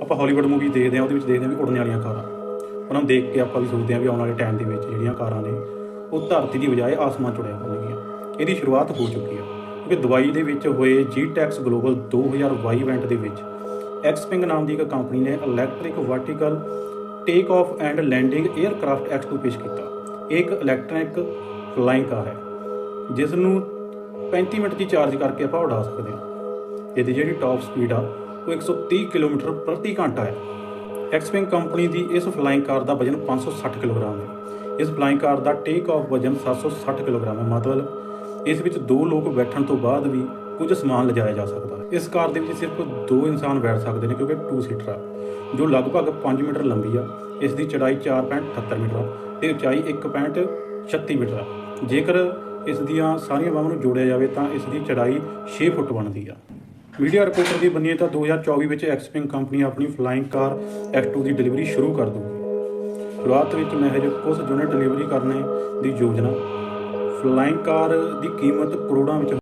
ਆਪਾਂ Hollywood movie ਦੇਖਦੇ ਹਾਂ, ਉਹਦੇ ਵਿੱਚ ਦੇਖਦੇ ਹਾਂ ਵੀ ਉੜਨ ਵਾਲੀਆਂ ਕਾਰਾਂ। ਉਹਨਾਂ ਨੂੰ ਦੇਖ ਕੇ ਆਪਾਂ ਵੀ ਸੋਚਦੇ ਹਾਂ ਵੀ ਆਉਣ ਵਾਲੇ ਟਾਈਮ ਦੇ ਵਿੱਚ ਜਿਹੜੀਆਂ ਕਾਰਾਂ ਨੇ, ਉਹ ਧਰਤੀ ਦੀ ਬਜਾਏ ਆਸਮਾਨ 'ਚ ਹੋਣਗੀਆਂ। ਇਹਦੀ ਸ਼ੁਰੂਆਤ ਹੋ ਚੁੱਕੀ ਆ। ਕਿਉਂਕਿ ਦੁਬਈ ਦੇ ਵਿੱਚ ਹੋਏ ਜੀਟੈਕਸ ਗਲੋਬਲ 2022 ਇਵੈਂਟ ਦੇ ਵਿੱਚ ਐਕਸਪਿੰਗ ਨਾਮ ਦੀ ਇੱਕ ਕੰਪਨੀ ਨੇ electric vertical take off and landing aircraft X2 ਪੇਸ਼ ਕੀਤਾ। ਇਹ ਇੱਕ ਇਲੈਕਟ੍ਰਿਕ ਫਲਾਈਂਗ ਕਾਰ ਹੈ ਜਿਸ ਨੂੰ 35 ਮਿੰਟ ਦੀ ਚਾਰਜ ਕਰਕੇ ਆਪਾਂ ਉਡਾ ਸਕਦੇ ਹਾਂ। ਇਹਦੀ ਜਿਹੜੀ ਟਾਪ ਸਪੀਡ ਆ ਉਹ 130 ਕਿਲੋਮੀਟਰ ਪ੍ਰਤੀ ਘੰਟਾ ਹੈ। ਐਕਸਪਿੰਗ ਕੰਪਨੀ ਦੀ ਇਸ ਫਲਾਈਂਗ ਕਾਰ ਦਾ ਵਜ਼ਨ 560 ਕਿਲੋਗ੍ਰਾਮ ਹੈ। ਇਸ ਫਲਾਈਂਗ ਕਾਰ ਦਾ ਟੇਕ ਆਫ ਵਜ਼ਨ 760 ਕਿਲੋਗ੍ਰਾਮ ਹੈ ਮਤਲਬ ਇਸ ਵਿੱਚ ਦੋ ਲੋਕ ਬੈਠਣ ਤੋਂ ਬਾਅਦ ਵੀ ਕੁਝ ਸਮਾਨ ਲਿਜਾਇਆ ਜਾ ਸਕਦਾ ਹੈ। ਇਸ ਕਾਰ ਦੇ ਵਿੱਚ ਸਿਰਫ ਦੋ ਇਨਸਾਨ ਬੈਠ ਸਕਦੇ ਨੇ ਕਿਉਂਕਿ 2 ਸੀਟਰ ਆ, ਜੋ ਲਗਭਗ 5 ਮੀਟਰ ਲੰਬੀ ਆ। ਇਸ ਦੀ ਚੜਾਈ 4.78 ਮੀਟਰ ਆ ਤੇ ਉਚਾਈ 1.36 ਮੀਟਰ ਆ। ਜੇਕਰ ਇਸ ਦੀਆਂ ਸਾਰੀਆਂ ਬਾਹਾਂ ਨੂੰ ਜੋੜਿਆ ਜਾਵੇ ਤਾਂ ਇਸ ਦੀ ਚੜਾਈ 6 ਫੁੱਟ ਬਣਦੀ ਆ। ਮੀਡੀਆ ਰਿਪੋਰਟਰ ਦੀ ਬੰਨੀਏ ਤਾਂ 2024 ਵਿੱਚ ਐਕਸਪਿੰਗ ਕੰਪਨੀ ਆਪਣੀ ਫਲਾਈਂਗ ਕਾਰ X2 ਦੀ ਡਿਲੀਵਰੀ ਸ਼ੁਰੂ ਕਰ ਦੂਗੀ ਸ਼ੁਰੂਆਤ ਵਿੱਚ ਮਹਿਜ ਕੁਝ ਯੂਨਿਟ ਡਿਲੀਵਰੀ ਕਰਨੇ ਦੀ ਯੋਜਨਾ ਫਲਾਈਂਗ ਕਾਰ ਦੀ ਕੀਮਤ ਕਰੋੜਾਂ ਵਿੱਚ